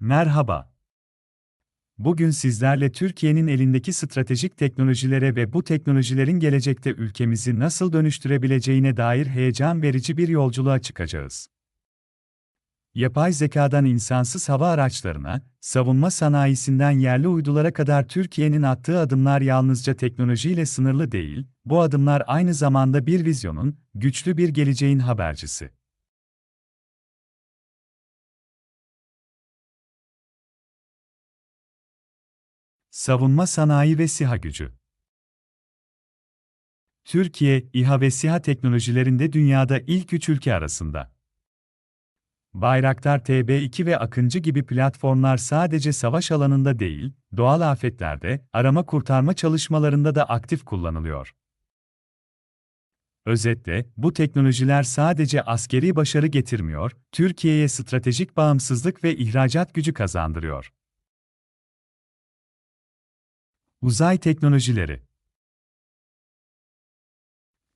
Merhaba. Bugün sizlerle Türkiye'nin elindeki stratejik teknolojilere ve bu teknolojilerin gelecekte ülkemizi nasıl dönüştürebileceğine dair heyecan verici bir yolculuğa çıkacağız. Yapay zekadan insansız hava araçlarına, savunma sanayisinden yerli uydulara kadar Türkiye'nin attığı adımlar yalnızca teknolojiyle sınırlı değil, bu adımlar aynı zamanda bir vizyonun, güçlü bir geleceğin habercisi. Savunma sanayi ve SİHA gücü. Türkiye, İHA ve SİHA teknolojilerinde dünyada ilk üç ülke arasında. Bayraktar TB2 ve Akıncı gibi platformlar sadece savaş alanında değil, doğal afetlerde, arama kurtarma çalışmalarında da aktif kullanılıyor. Özetle, bu teknolojiler sadece askeri başarı getirmiyor, Türkiye'ye stratejik bağımsızlık ve ihracat gücü kazandırıyor. Uzay teknolojileri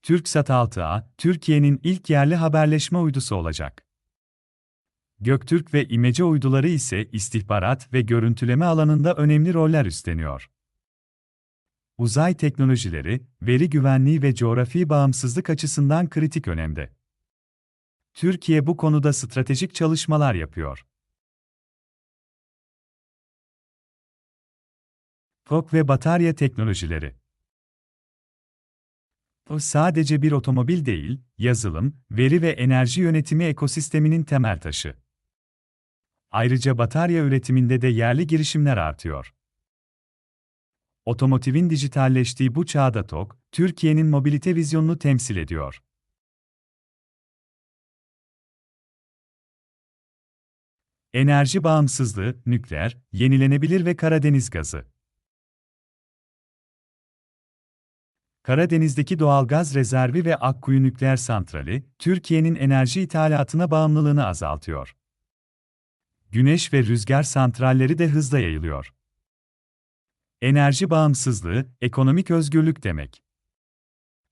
TürkSat 6A, Türkiye'nin ilk yerli haberleşme uydusu olacak. Göktürk ve İmece uyduları ise istihbarat ve görüntüleme alanında önemli roller üstleniyor. Uzay teknolojileri, veri güvenliği ve coğrafi bağımsızlık açısından kritik önemde. Türkiye bu konuda stratejik çalışmalar yapıyor. TOK ve batarya teknolojileri. O sadece bir otomobil değil, yazılım, veri ve enerji yönetimi ekosisteminin temel taşı. Ayrıca batarya üretiminde de yerli girişimler artıyor. Otomotivin dijitalleştiği bu çağda TOK, Türkiye'nin mobilite vizyonunu temsil ediyor. Enerji bağımsızlığı, nükleer, yenilenebilir ve Karadeniz gazı. Karadeniz'deki doğalgaz rezervi ve Akkuyu nükleer santrali, Türkiye'nin enerji ithalatına bağımlılığını azaltıyor. Güneş ve rüzgar santralleri de hızla yayılıyor. Enerji bağımsızlığı, ekonomik özgürlük demek.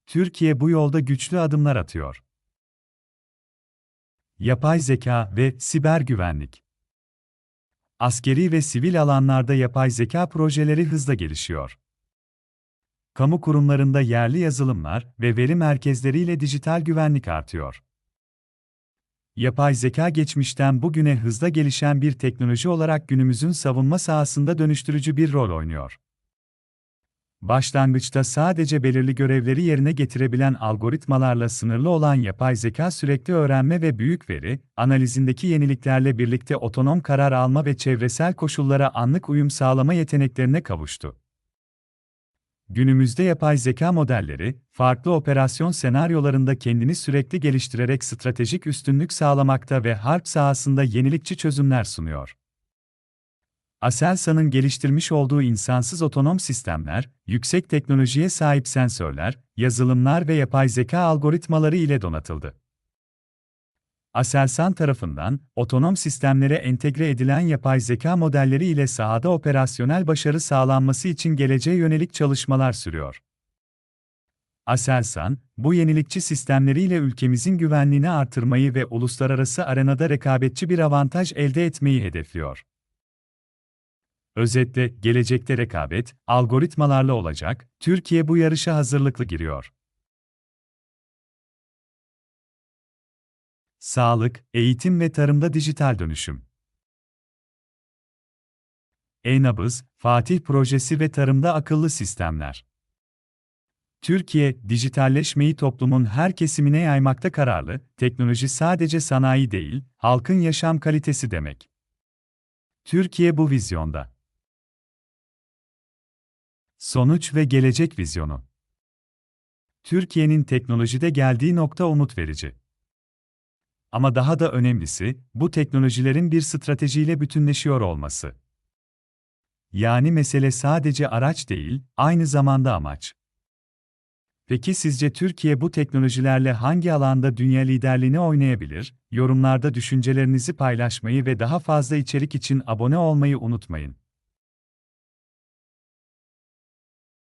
Türkiye bu yolda güçlü adımlar atıyor. Yapay zeka ve siber güvenlik. Askeri ve sivil alanlarda yapay zeka projeleri hızla gelişiyor kamu kurumlarında yerli yazılımlar ve veri merkezleriyle dijital güvenlik artıyor. Yapay zeka geçmişten bugüne hızla gelişen bir teknoloji olarak günümüzün savunma sahasında dönüştürücü bir rol oynuyor. Başlangıçta sadece belirli görevleri yerine getirebilen algoritmalarla sınırlı olan yapay zeka sürekli öğrenme ve büyük veri analizindeki yeniliklerle birlikte otonom karar alma ve çevresel koşullara anlık uyum sağlama yeteneklerine kavuştu. Günümüzde yapay zeka modelleri, farklı operasyon senaryolarında kendini sürekli geliştirerek stratejik üstünlük sağlamakta ve harp sahasında yenilikçi çözümler sunuyor. Aselsan'ın geliştirmiş olduğu insansız otonom sistemler, yüksek teknolojiye sahip sensörler, yazılımlar ve yapay zeka algoritmaları ile donatıldı. Aselsan tarafından, otonom sistemlere entegre edilen yapay zeka modelleri ile sahada operasyonel başarı sağlanması için geleceğe yönelik çalışmalar sürüyor. Aselsan, bu yenilikçi sistemleriyle ülkemizin güvenliğini artırmayı ve uluslararası arenada rekabetçi bir avantaj elde etmeyi hedefliyor. Özetle, gelecekte rekabet, algoritmalarla olacak, Türkiye bu yarışa hazırlıklı giriyor. Sağlık, eğitim ve tarımda dijital dönüşüm. E-nabız, Fatih Projesi ve tarımda akıllı sistemler. Türkiye, dijitalleşmeyi toplumun her kesimine yaymakta kararlı, teknoloji sadece sanayi değil, halkın yaşam kalitesi demek. Türkiye bu vizyonda. Sonuç ve gelecek vizyonu. Türkiye'nin teknolojide geldiği nokta umut verici. Ama daha da önemlisi, bu teknolojilerin bir stratejiyle bütünleşiyor olması. Yani mesele sadece araç değil, aynı zamanda amaç. Peki sizce Türkiye bu teknolojilerle hangi alanda dünya liderliğini oynayabilir? Yorumlarda düşüncelerinizi paylaşmayı ve daha fazla içerik için abone olmayı unutmayın.